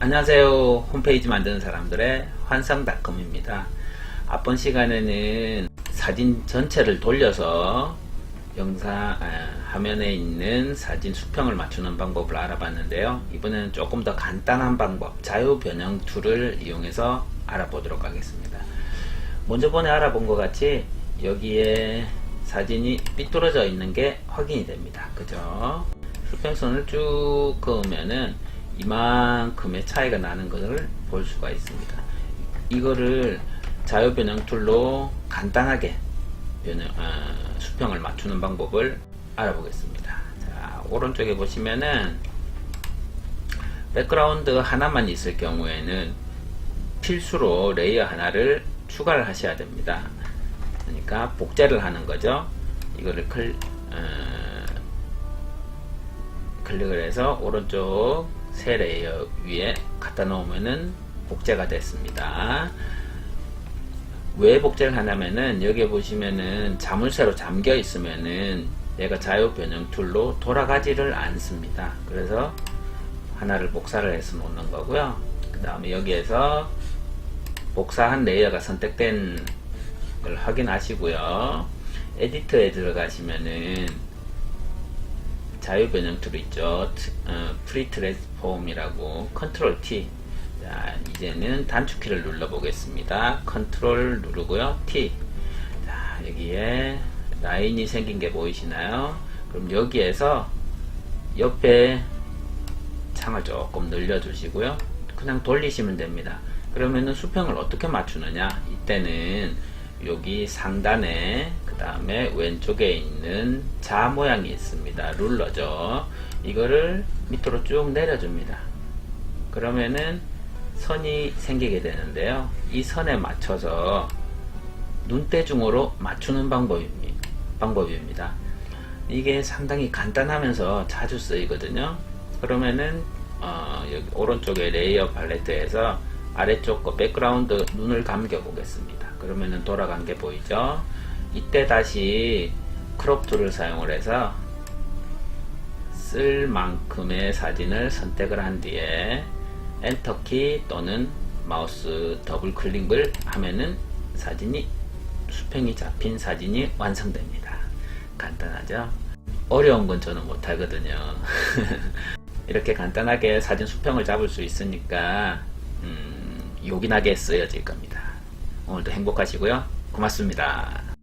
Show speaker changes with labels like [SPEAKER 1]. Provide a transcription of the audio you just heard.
[SPEAKER 1] 안녕하세요. 홈페이지 만드는 사람들의 환상닷컴입니다. 앞번 시간에는 사진 전체를 돌려서 영상 아, 화면에 있는 사진 수평을 맞추는 방법을 알아봤는데요. 이번에는 조금 더 간단한 방법, 자유 변형 툴을 이용해서 알아보도록 하겠습니다. 먼저 번에 알아본 것 같이 여기에 사진이 삐뚤어져 있는 게 확인이 됩니다. 그죠? 수평선을 쭉 그으면은 이만큼의 차이가 나는 것을 볼 수가 있습니다. 이거를 자유 변형 툴로 간단하게 변형, 어, 수평을 맞추는 방법을 알아보겠습니다. 자, 오른쪽에 보시면은 백그라운드 하나만 있을 경우에는 필수로 레이어 하나를 추가를 하셔야 됩니다. 그러니까 복제를 하는 거죠. 이거를 클, 어, 클릭을 해서 오른쪽 새 레이어 위에 갖다 놓으면은 복제가 됐습니다. 왜 복제를 하냐면은 여기 보시면은 자물쇠로 잠겨 있으면은 얘가 자유 변형 툴로 돌아가지를 않습니다. 그래서 하나를 복사를 해서 놓는 거고요. 그 다음에 여기에서 복사한 레이어가 선택된 걸 확인하시고요. 에디터에 들어가시면은 자유 변형 툴 있죠. 어, 프리 트랜스폼이라고 컨트롤 T. 자, 이제는 단축키를 눌러 보겠습니다. 컨트롤 누르고요. T. 자, 여기에 라인이 생긴 게 보이시나요? 그럼 여기에서 옆에 창을 조금 늘려 주시고요. 그냥 돌리시면 됩니다. 그러면은 수평을 어떻게 맞추느냐? 이때는 여기 상단에 그 다음에 왼쪽에 있는 자 모양이 있습니다. 룰러죠. 이거를 밑으로 쭉 내려줍니다. 그러면은 선이 생기게 되는데요. 이 선에 맞춰서 눈대중으로 맞추는 방법입니다. 이게 상당히 간단하면서 자주 쓰이거든요. 그러면은 어, 여기 오른쪽에 레이어 팔레트에서 아래쪽 거 백그라운드 눈을 감겨 보겠습니다. 그러면은 돌아간 게 보이죠? 이때 다시 크롭 툴을 사용을 해서 쓸 만큼의 사진을 선택을 한 뒤에 엔터키 또는 마우스 더블 클릭을 하면은 사진이 수평이 잡힌 사진이 완성됩니다. 간단하죠? 어려운 건 저는 못하거든요. 이렇게 간단하게 사진 수평을 잡을 수 있으니까 음, 요긴하게 쓰여질 겁니다. 오늘도 행복하시고요. 고맙습니다.